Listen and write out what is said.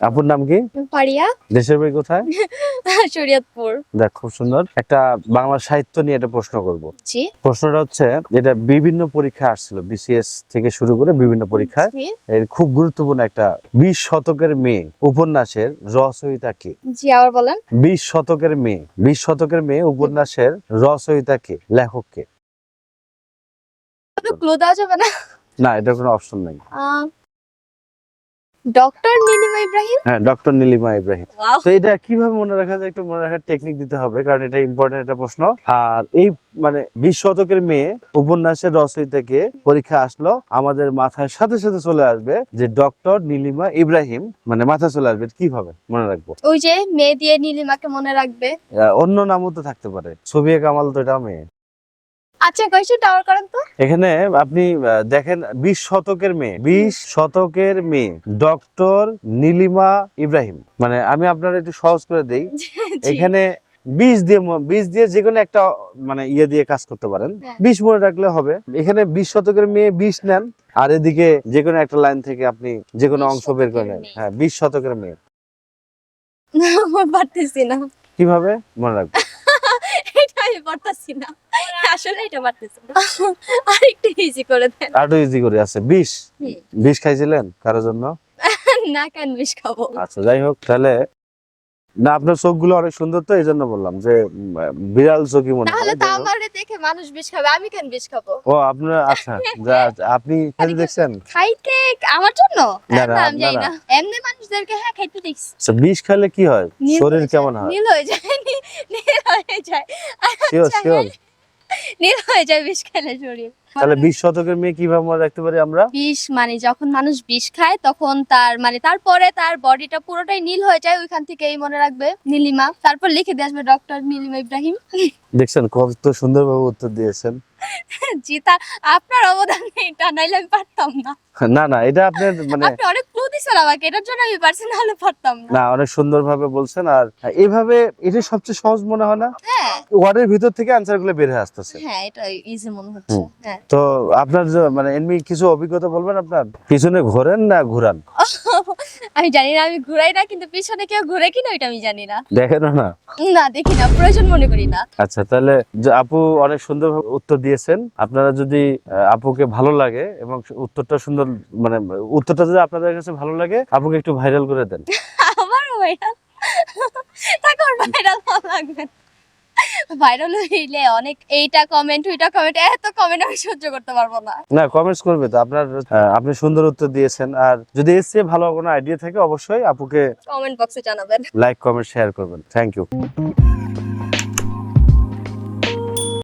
আপুর নাম কি? পারিয়া। দেশের বাড়ি কোথায়? শরীয়তপুর। দেখ খুব সুন্দর। একটা বাংলা সাহিত্য নিয়ে একটা প্রশ্ন করব। জি। প্রশ্নটা হচ্ছে যেটা বিভিন্ন পরীক্ষা আসছিল বিসিএস থেকে শুরু করে বিভিন্ন পরীক্ষায় এর খুব গুরুত্বপূর্ণ একটা বিশ শতকের মেয়ে উপন্যাসের রচয়িতা কে? জি আবার বলেন। বিশ শতকের মেয়ে বিশ শতকের মেয়ে উপন্যাসের রচয়িতা কে? লেখক কে? ক্লু দেওয়া যাবে না? না এটা কোনো অপশন নেই। ডক্টর নীলিমা ইব্রাহিম? হ্যাঁ ডক্টর নীলিমা ইব্রাহিম। তো এটা কীভাবে মনে রাখা যায়? একটু মনে রাখার টেকনিক দিতে হবে কারণ এটা ইম্পর্টেন্ট একটা প্রশ্ন। আর এই মানে বিশ শতকের মেয়ে উপন্যাসের রচয়িতাকে পরীক্ষা আসলো আমাদের মাথায় সাথে সাথে চলে আসবে যে ডক্টর নীলিমা ইব্রাহিম মানে মাথায় চলে আসবে কীভাবে? মনে রাখব। ওই যে মেয়ে দিয়ে নীলিমাকে মনে রাখবে। অন্য নামও তো থাকতে পারে। ছবিয়া কামাল তো এটা মেয়ে। আচ্ছা টাওয়ার করেন তো। এখানে আপনি দেখেন বিশ শতকের মেয়ে বিশ শতকের মেয়ে ডক্টর নীলিমা ইব্রাহিম। মানে আমি আপনার একটু সহজ করে দেই। এখানে বীজ দিয়ে বীজ দিয়ে যে কোনো একটা মানে ইয়ে দিয়ে কাজ করতে পারেন। হ্যাঁ। বিষ মনে রাখলে হবে। এখানে বিশ শতকের মেয়ে বিষ নেন আর এদিকে যে কোনো একটা লাইন থেকে আপনি যে কোনো অংশ বের করে নেন। হ্যাঁ বিশ শতকের মেয়ে। কীভাবে? মনে রাখব পারতেছি না। আসলে এটা পারতেছি না। আর একটু ইজি করে দেন। আরও ইজি করে আছে। বিষ? হুম। বিষ খাইছিলেন কারোর জন্য? না কেন বিষ খাব? আচ্ছা যাই হোক তাহলে না আপনার চোখগুলো অনেক সুন্দর তো এই জন্য বললাম যে বিড়াল চোখই মনে তাহলে হয় তো আমারে দেখে মানুষ বিষ খাবে আমি কেন বিষ খাব? ও আপনার আচ্ছা যা- আপনি খেতে দেখছেন? খাইতে আমার জন্য? না, আমি জানি না, এমনি মানুষদেরকে হ্যাঁ খাইতে দেখছি আচ্ছা, বিষ খেলে কি হয়? শরীর কেমন হয়? নীল হয়ে যায় নীল হয়ে যায়। শিওর আচ্ছা, শিওর নীল হয়ে যায় বিষ খেলে শরীর। তাহলে বিশ শতকের মেয়ে কীভাবে মনে রাখতে পারি আমরা? বিষ মানে যখন মানুষ বিষ খায় তখন তার মানে তারপরে তার বডিটা পুরোটাই নীল হয়ে যায় ওইখান থেকেই মনে রাখবে নীলিমা। তারপর লিখে দিয়ে আসবে ডক্টর নীলিমা ইব্রাহিম। দেখছেন কত সুন্দরভাবে উত্তর দিয়েছেন। জি তা আপনার অবদান এটা নাইলে আমি পারতাম না। না না এটা আপনার মানে আপনি অনেক ক্লু দিছেন আমাকে এটার জন্য আমি পারছি পারতাম না। না অনেক সুন্দরভাবে বলছেন আর এইভাবে এটা সবচেয়ে সহজ মনে হয় না? হ্যাঁ। ওয়ার্ডের ভিতর থেকে বের হয়ে আসতেছে। হ্যাঁ এটা ইজি মনে হচ্ছে হ্যাঁ। তো আপনার মানে এমনি কিছু অভিজ্ঞতা বলবেন আপনার? পিছনে ঘোরেন না ঘুরান? আমি জানি না আমি ঘুরাই না কিন্তু পিছনে কেউ ঘুরে কিনা ওইটা আমি জানি না। দেখেন না? না দেখি না প্রয়োজন মনে করি না। আচ্ছা তাহলে আপু অনেক সুন্দর উত্তর দিয়েছেন আপনারা যদি আপুকে ভালো লাগে এবং উত্তরটা সুন্দর মানে উত্তরটা যদি আপনাদের কাছে ভালো লাগে আপুকে একটু ভাইরাল করে দেন। আমার ভাইরাল তাকে আর ভাইরাল লাগবে ভাইরাল হইলে অনেক এইটা কমেন্ট ওইটা কমেন্ট এত কমেন্ট আমি সহ্য করতে পারব না। না কমেন্টস করবে তো। আপনার আপনি সুন্দর উত্তর দিয়েছেন। আর যদি এর চেয়ে ভালো কোনো আইডিয়া থাকে অবশ্যই আপুকে কমেন্ট বক্সে জানাবেন। লাইক কমেন্ট শেয়ার করবেন। Thank you